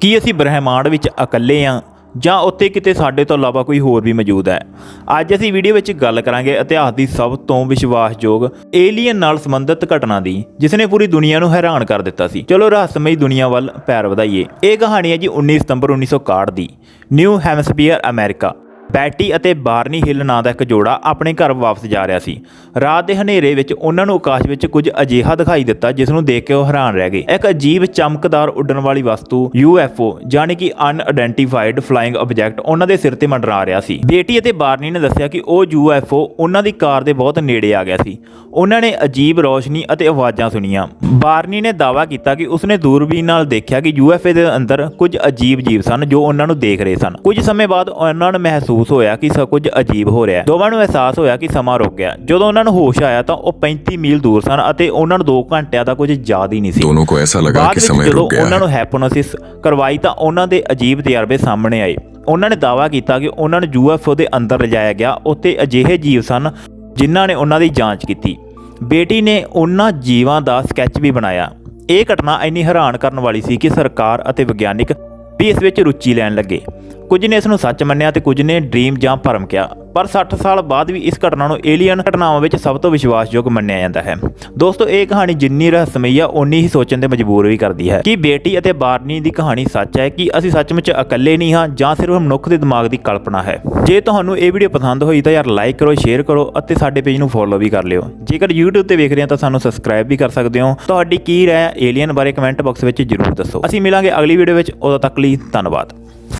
ਕੀ ਅਸੀਂ ਬ੍ਰਹਿਮੰਡ ਵਿੱਚ ਇਕੱਲੇ ਹਾਂ ਜਾਂ ਉੱਥੇ ਕਿਤੇ ਸਾਡੇ ਤੋਂ ਇਲਾਵਾ ਕੋਈ ਹੋਰ ਵੀ ਮੌਜੂਦ ਹੈ? ਅੱਜ ਅਸੀਂ ਵੀਡੀਓ ਵਿੱਚ ਗੱਲ ਕਰਾਂਗੇ ਇਤਿਹਾਸ ਦੀ ਸਭ ਤੋਂ ਵਿਸ਼ਵਾਸਯੋਗ ਏਲੀਅਨ ਨਾਲ ਸੰਬੰਧਿਤ ਘਟਨਾ ਦੀ ਜਿਸ ਨੇ ਪੂਰੀ ਦੁਨੀਆ ਨੂੰ ਹੈਰਾਨ ਕਰ ਦਿੱਤਾ ਸੀ। ਚਲੋ ਰਹੱਸਮਈ ਦੁਨੀਆ ਵੱਲ ਪੈਰ ਵਧਾਈਏ। ਇਹ ਕਹਾਣੀ ਹੈ ਜੀ 19 ਸਤੰਬਰ 1961 ਦੀ, ਨਿਊ ਹੈਮਸਪੀਅਰ ਅਮਰੀਕਾ। ਬੈਟੀ ਅਤੇ ਬਾਰਨੀ ਹਿੱਲ ਨਾਂ ਦਾ ਇੱਕ ਜੋੜਾ ਆਪਣੇ ਘਰ ਵਾਪਸ ਜਾ ਰਿਹਾ ਸੀ। ਰਾਤ ਦੇ ਹਨੇਰੇ ਵਿੱਚ ਉਹਨਾਂ ਨੂੰ ਆਕਾਸ਼ ਵਿੱਚ ਕੁਝ ਅਜੀਹਾ ਦਿਖਾਈ ਦਿੱਤਾ, ਜਿਸ ਨੂੰ ਦੇਖ ਕੇ ਉਹ ਹੈਰਾਨ ਰਹਿ ਗਏ। ਇੱਕ ਅਜੀਬ ਚਮਕਦਾਰ ਉੱਡਣ ਵਾਲੀ ਵਸਤੂ UFO ਯਾਨੀ ਕਿ ਅਨਆਇਡੈਂਟੀਫਾਈਡ ਫਲਾਈਂਗ ਆਬਜੈਕਟ, ਉਹਨਾਂ ਦੇ ਸਿਰ ਤੇ ਮੰਡਰਾ ਰਿਹਾ ਸੀ। ਬੇਟੀ ਅਤੇ ਬਾਰਨੀ ਨੇ ਦੱਸਿਆ ਕਿ ਉਹ UFO ਉਹਨਾਂ ਦੀ ਕਾਰ ਦੇ ਬਹੁਤ ਨੇੜੇ ਆ ਗਿਆ ਸੀ। ਉਹਨਾਂ ਨੇ ਅਜੀਬ ਰੌਸ਼ਨੀ ਅਤੇ ਆਵਾਜ਼ਾਂ ਸੁਣੀਆਂ। ਬਾਰਨੀ ਨੇ ਦਾਅਵਾ ਕੀਤਾ ਕਿ ਉਸਨੇ ਦੂਰਬੀਨ ਨਾਲ ਦੇਖਿਆ ਕਿ UFO ਦੇ ਅੰਦਰ ਕੁਝ ਅਜੀਬ ਜੀਵ ਸਨ ਜੋ ਉਹਨਾਂ ਨੂੰ ਦੇਖ ਰਹੇ ਸਨ। ਕੁਝ ਸਮੇਂ ਬਾਅਦ ਉਹਨਾਂ ਨੂੰ ਮਹਿਸੂਸ ਮਹਿਸੂਸ ਹੋਇਆ ਕਿ ਸਭ ਕੁਝ ਅਜੀਬ ਹੋ ਰਿਹਾ ਦੋਵਾਂ ਨੂੰ ਅਹਿਸਾਸ ਹੋਇਆ ਕਿ ਸਮਾਂ ਰੁਕ ਗਿਆ। ਜਦੋਂ ਉਹਨਾਂ ਨੂੰ ਹੋਸ਼ ਆਇਆ ਤਾਂ ਉਹ 35 ਮੀਲ ਦੂਰ ਸਨ ਅਤੇ ਉਹਨਾਂ ਨੂੰ 2 ਘੰਟਿਆਂ ਦਾ ਕੁਝ ਯਾਦ ਹੀ ਨਹੀਂ ਸੀ। ਦੋਨੋਂ ਨੂੰ ਐਸਾ ਲਗਾ ਕਿ ਸਮਾਂ ਰੁਕ ਗਿਆ ਜਦੋਂ ਉਹਨਾਂ ਨੂੰ ਹੈਪਨੋਸਿਸ ਕਰਵਾਈ ਤਾਂ ਉਹਨਾਂ ਦੇ ਅਜੀਬ ਤਜਰਬੇ ਸਾਹਮਣੇ ਆਏ। ਉਹਨਾਂ ਨੇ ਦਾਵਾ ਕੀਤਾ ਕਿ ਉਹਨਾਂ ਨੂੰ ਯੂਐਫਓ ਦੇ ਅੰਦਰ ਲਿਜਾਇਆ ਗਿਆ। ਉੱਥੇ ਅਜਿਹੇ ਜੀਵ ਸਨ ਜਿਨ੍ਹਾਂ ਨੇ ਉਹਨਾਂ ਦੀ ਜਾਂਚ ਕੀਤੀ। ਬੇਟੀ ਨੇ ਉਹਨਾਂ ਜੀਵਾਂ ਦਾ ਸਕੈਚ ਵੀ ਬਣਾਇਆ। ਇਹ ਘਟਨਾ ਇੰਨੀ ਹੈਰਾਨ ਕਰਨ ਵਾਲੀ ਸੀ ਕਿ ਸਰਕਾਰ ਅਤੇ ਵਿਗਿਆਨਿਕ ਵੀ ਇਸ ਵਿੱਚ ਰੁਚੀ ਲੈਣ ਲੱਗੇ। ਕੁਝ ਨੇ ਇਸ ਨੂੰ ਸੱਚ ਮੰਨਿਆ ਤੇ ਕੁਝ ਨੇ ਡ੍ਰੀਮ ਜਾਂ ਭਰਮ ਕਿਹਾ। ਪਰ 60 ਸਾਲ ਬਾਅਦ ਵੀ ਇਸ ਘਟਨਾ ਨੂੰ ਏਲੀਅਨ ਘਟਨਾਵਾਂ ਵਿੱਚ ਸਭ ਤੋਂ ਵਿਸ਼ਵਾਸਯੋਗ ਮੰਨਿਆ ਜਾਂਦਾ ਹੈ। ਦੋਸਤੋ, ਇਹ ਕਹਾਣੀ ਜਿੰਨੀ ਰਹੱਸਮਈ ਆ, ਓਨੀ ਹੀ ਸੋਚਣ ਤੇ ਮਜਬੂਰ ਵੀ ਕਰਦੀ ਹੈ। ਕਿ ਬੇਟੀ ਅਤੇ ਬਾਰਨੀ ਦੀ ਕਹਾਣੀ ਸੱਚ ਹੈ? ਕਿ ਅਸੀਂ ਸੱਚਮੁੱਚ ਇਕੱਲੇ ਨਹੀਂ ਹਾਂ ਜਾਂ ਸਿਰਫ ਮਨੁੱਖ ਦੇ ਦਿਮਾਗ ਦੀ ਕਲਪਨਾ ਹੈ? ਜੇ ਤੁਹਾਨੂੰ ਇਹ ਵੀਡੀਓ ਪਸੰਦ ਹੋਈ ਤਾਂ ਯਾਰ ਲਾਈਕ ਕਰੋ, ਸ਼ੇਅਰ ਕਰੋ ਅਤੇ ਸਾਡੇ ਪੇਜ ਨੂੰ ਫੋਲੋ ਵੀ ਕਰ ਲਿਓ। ਜੇਕਰ YouTube ਤੇ ਵੇਖ ਰਹੇ ਹੋ ਤਾਂ ਸਾਨੂੰ ਸਬਸਕ੍ਰਾਈਬ ਵੀ ਕਰ ਸਕਦੇ ਹੋ। ਤੁਹਾਡੀ ਕੀ ਰਾਏ ਏਲੀਅਨ ਬਾਰੇ ਕਮੈਂਟ ਬਾਕਸ ਵਿੱਚ ਜਰੂਰ ਦੱਸੋ। ਅਸੀਂ ਮਿਲਾਂਗੇ ਅਗਲੀ ਵੀਡੀਓ ਵਿੱਚ। ਉਦੋਂ ਤੱਕ ਲਈ ਧੰਨਵਾਦ।